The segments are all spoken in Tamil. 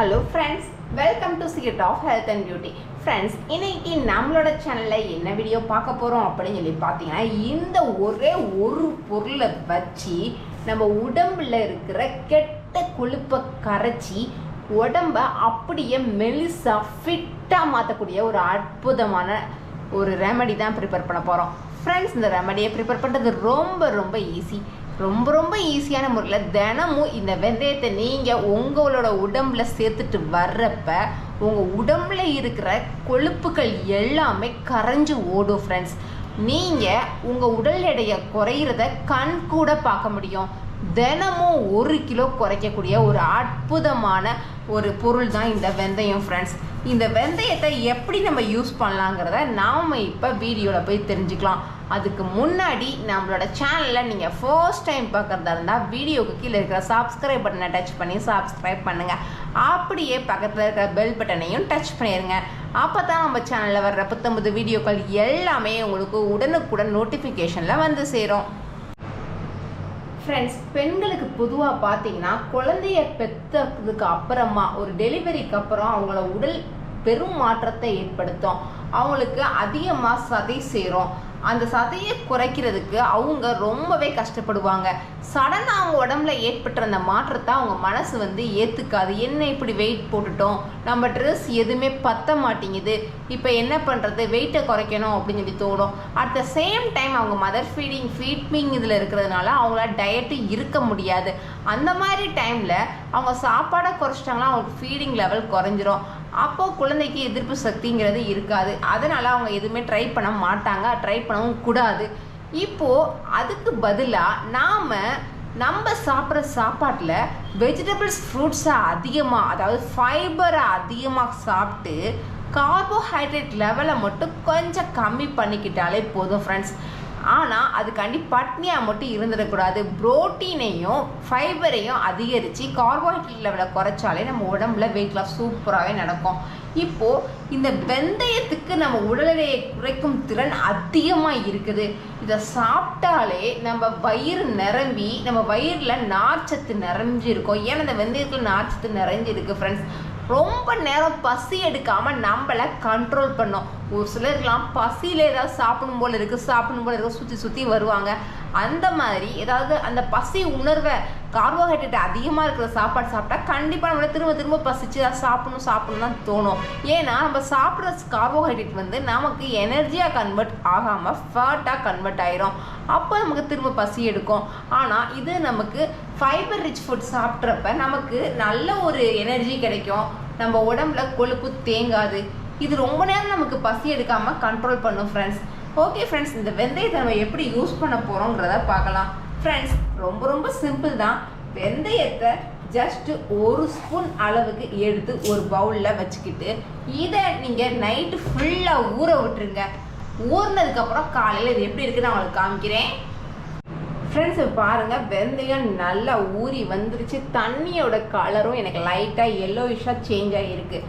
Hello friends welcome to secret of health and beauty friends இன்னைக்கு நம்மளோட சேனலில் என்ன வீடியோ பார்க்க போகிறோம் அப்படின்னு சொல்லி பார்த்தீங்கன்னா இந்த ஒரே ஒரு பொருளை வச்சு நம்ம உடம்புல இருக்கிற கெட்ட கொழுப்பை கரைச்சி உடம்ப அப்படியே மெலிசாக ஃபிட்டாக மாற்றக்கூடிய ஒரு அற்புதமான ஒரு ரெமடி தான் ப்ரிப்பேர் பண்ண போகிறோம் ஃப்ரெண்ட்ஸ் இந்த ரெமடியை ப்ரிப்பேர் பண்ணுறது ரொம்ப ரொம்ப ஈஸி ரொம்ப ரொம்ப ஈஸியான முறையில் தினமும் இந்த வெந்தயத்தை நீங்கள் உங்களோட உடம்புல சேர்த்துட்டு வர்றப்ப உங்கள் உடம்புல இருக்கிற கொழுப்புகள் எல்லாமே கரைஞ்சு ஓடும் ஃப்ரெண்ட்ஸ் நீங்கள் உங்கள் உடல் எடையை குறையிறத கண் கூட பார்க்க முடியும். தினமும் ஒரு கிலோ குறைக்கக்கூடிய ஒரு அற்புதமான ஒரு பொருள் தான் இந்த வெந்தயம் ஃப்ரெண்ட்ஸ் இந்த வெந்தயத்தை எப்படி நம்ம யூஸ் பண்ணலாங்கிறத நாம் இப்போ வீடியோவில் போய் தெரிஞ்சுக்கலாம். அதுக்கு முன்னாடி நம்மளோட சேனலில் நீங்கள் ஃபர்ஸ்ட் டைம் பார்க்குறதா இருந்தால் வீடியோக்கு கீழே இருக்கிற சப்ஸ்கிரைப் பட்டனை டச் பண்ணி சப்ஸ்கிரைப் பண்ணுங்கள் அப்படியே பக்கத்தில் இருக்கிற பெல் பட்டனையும் டச் பண்ணிடுங்க அப்போ தான் நம்ம சேனலில் வர்ற புத்தம்பது வீடியோக்கள் எல்லாமே உங்களுக்கு உடனுக்குடன் நோட்டிஃபிகேஷனில் வந்து சேரும். ஃப்ரெண்ட்ஸ் பெண்களுக்கு பொதுவாக பார்த்தீங்கன்னா குழந்தைய பெற்றதுக்கு அப்புறமா ஒரு டெலிவரிக்கு அப்புறம் அவங்கள உடல் பெரும் மாற்றத்தை ஏற்படுத்தும். அவங்களுக்கு அதிகமாக சதை சேரும். அந்த சதையை குறைக்கிறதுக்கு அவங்க ரொம்பவே கஷ்டப்படுவாங்க. சடனாக அவங்க உடம்புல ஏற்பட்ட அந்த மாற்றத்தை அவங்க மனசு வந்து ஏற்றுக்காது என்ன இப்படி வெயிட் போட்டுட்டோம்? நம்ம ட்ரெஸ் எதுவுமே பத்த மாட்டேங்குது. இப்போ என்ன பண்ணுறது வெயிட்டை குறைக்கணும் அப்படின்னு சொல்லி தோணும். அட் த சேம் டைம் அவங்க மதர் ஃபீடிங் ஃபீட்மிங் இதில் இருக்கிறதுனால அவங்களால டயட்டு இருக்க முடியாது. அந்த மாதிரி டைமில் அவங்க சாப்பாடை குறைச்சிட்டாங்கன்னா அவங்களுக்கு ஃபீடிங் லெவல் குறைஞ்சிரும். அப்போது குழந்தைக்கு எதிர்ப்பு சக்திங்கிறது இருக்காது. அதனால் அவங்க எதுவுமே ட்ரை பண்ண மாட்டாங்க. ட்ரை பண்ணவும் கூடாது. இப்போது அதுக்கு பதிலாக நாம் நம்ம சாப்பிட்ற சாப்பாட்டில் வெஜிடபிள்ஸ் ஃப்ரூட்ஸை அதிகமாக அதாவது ஃபைபரை அதிகமாக சாப்பிட்டு கார்போஹைட்ரேட் லெவலை மட்டும் கொஞ்சம் கம்மி பண்ணிக்கிட்டாலே போதும் ஃப்ரெண்ட்ஸ் ஆனால் அதுக்காண்டி பட்னியாக மட்டும் இருந்துடக்கூடாது. புரோட்டீனையும் ஃபைபரையும் அதிகரித்து கார்போஹைட்ரேட் லெவலை குறைச்சாலே நம்ம உடம்புல வெயிட் லாஸ் சூப்பராகவே நடக்கும். இப்போது இந்த வெந்தயத்துக்கு நம்ம உடல் எடையை குறைக்கும் திறன் அதிகமாக இருக்குது. இதை சாப்பிட்டாலே நம்ம வயிறு நிரம்பி நம்ம வயிறில் நார்ச்சத்து நிறைஞ்சிருக்கும். ஏன்னா இந்த வெந்தயத்தில் நார்ச்சத்து நிறைஞ்சிருக்கு ஃப்ரெண்ட்ஸ் ரொம்ப நேரம் பசி எடுக்காமல் நம்மளை கண்ட்ரோல் பண்ணோம். ஒரு சிலருக்கெலாம் பசியில் ஏதாவது சாப்பிடும் போல் இருக்குது சாப்பிடும் போல் இருக்குது சுற்றி சுற்றி வருவாங்க. அந்த மாதிரி ஏதாவது அந்த பசி உணர்வை கார்போஹைட்ரேட் அதிகமாக இருக்கிற சாப்பாடு சாப்பிட்டா கண்டிப்பாக நம்மளை திரும்ப திரும்ப பசிச்சு அதை சாப்பிடணும் சாப்பிடணும் தான் தோணும். ஏன்னா நம்ம சாப்பிட்ற கார்போஹைட்ரேட் வந்து நமக்கு எனர்ஜியாக கன்வெர்ட் ஆகாமல் ஃபேட்டாக கன்வெர்ட் ஆயிரும். அப்போ நமக்கு திரும்ப பசி எடுக்கும். ஆனால் இது நமக்கு ஃபைபர் ரிச் ஃபுட் சாப்பிட்றப்ப நமக்கு நல்ல ஒரு எனர்ஜி கிடைக்கும். நம்ம உடம்புல கொழுப்பு தேங்காது. இது ரொம்ப நேரம் நமக்கு பசி எடுக்காமல் கண்ட்ரோல் பண்ணும் ஃப்ரெண்ட்ஸ் ஓகே ஃப்ரெண்ட்ஸ் இந்த வெந்தயத்தை நம்ம எப்படி யூஸ் பண்ண போகிறோங்கிறத பார்க்கலாம். ஃப்ரெண்ட்ஸ் ரொம்ப ரொம்ப சிம்பிள் தான். வெந்தயத்தை ஜஸ்ட்டு ஒரு ஸ்பூன் அளவுக்கு எடுத்து ஒரு பவுலில் வச்சுக்கிட்டு இதை நீங்கள் நைட்டு ஃபுல்லாக ஊற விட்டுருங்க. ஊறினதுக்கப்புறம் காலையில் இது எப்படி இருக்குன்னு அவங்களுக்கு காமிக்கிறேன். ஃப்ரெண்ட்ஸ் பாருங்கள் வெந்தயம் நல்லா ஊறி வந்துருச்சு. தண்ணியோட கலரும் எனக்கு லைட்டாக எல்லோயிஷாக சேஞ்ச் ஆகிருக்கு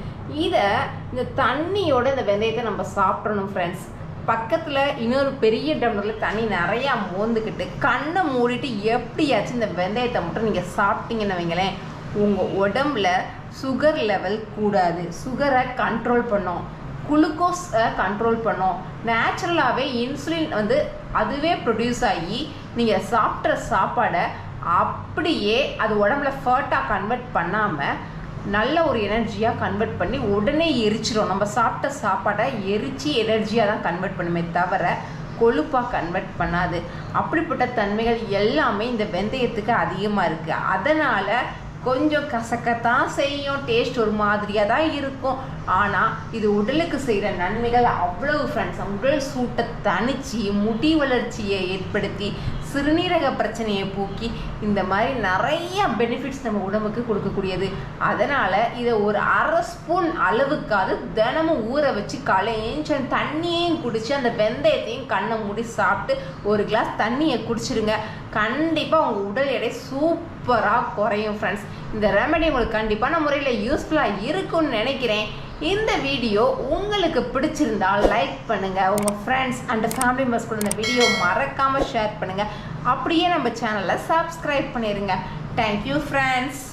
இதை இந்த தண்ணியோட இந்த வெந்தயத்தை நம்ம சாப்பிடணும் ஃப்ரெண்ட்ஸ் பக்கத்தில் இன்னொரு பெரிய டம்ளரில் தண்ணி நிறையா மோந்துக்கிட்டு கண்ணை மூடிட்டு எப்படியாச்சும் இந்த வெந்தயத்தை மட்டும் நீங்கள் சாப்பிட்டீங்கன்னு வைங்களேன் உங்கள் உடம்புல சுகர் லெவல் கூடாது. சுகரை கண்ட்ரோல் பண்ணோம். குளுக்கோஸை கண்ட்ரோல் பண்ணோம். நேச்சுரலாகவே இன்சுலின் வந்து அதுவே ப்ரொடியூஸ் ஆகி நீங்கள் சாப்பிட்ற சாப்பாடை அப்படியே அது உடம்புல ஃபர்ட்டாக கன்வெர்ட் பண்ணாமல் நல்ல ஒரு எனர்ஜியாக கன்வெர்ட் பண்ணி உடனே எரிச்சிடும் நம்ம சாப்பிட்ட சாப்பாடை எரிச்சி எனர்ஜியாக தான் கன்வெர்ட் பண்ணுமே தவிர கொழுப்பாக கன்வெர்ட் பண்ணாது. அப்படிப்பட்ட தன்மைகள் எல்லாமே இந்த வெந்தயத்துக்கு அதிகமாக இருக்குது அதனால் கொஞ்சம் கசக்கத்தான் செய்யும். டேஸ்ட் ஒரு மாதிரியாக தான் இருக்கும். ஆனால் இது உடலுக்கு செய்கிற நன்மைகள் அவ்வளவு ஃப்ரெண்ட்ஸ் உடல் சூட்டை தணிச்சு முடி வளர்ச்சியை ஏற்படுத்தி சிறுநீரக பிரச்சனையை போக்கி இந்த மாதிரி நிறைய பெனிஃபிட்ஸ் நம்ம உடம்புக்கு கொடுக்கக்கூடியது. அதனால் இதை ஒரு அரை ஸ்பூன் அளவுக்காவது தினமும் ஊற வச்சு காலையும் தண்ணியையும் குடித்து அந்த வெந்தயத்தையும் கண்ணை மூடி சாப்பிட்டு ஒரு கிளாஸ் தண்ணியை குடிச்சிருங்க. கண்டிப்பாக உங்கள் உடல் எடை சூப்பராக குறையும் ஃப்ரெண்ட்ஸ் இந்த ரெமெடி உங்களுக்கு கண்டிப்பான முறையில் யூஸ்ஃபுல்லாக இருக்கும்னு நினைக்கிறேன். இந்த வீடியோ உங்களுக்கு பிடிச்சிருந்தால் லைக் பண்ணுங்கள் உங்கள் ஃப்ரெண்ட்ஸ் அண்ட் ஃபேமிலி மெம்பர்ஸ் கூட இந்த வீடியோ மறக்காமல் ஷேர் பண்ணுங்கள் அப்படியே நம்ம சேனலை சப்ஸ்கிரைப் பண்ணிடுங்க தேங்க்யூ ஃப்ரெண்ட்ஸ்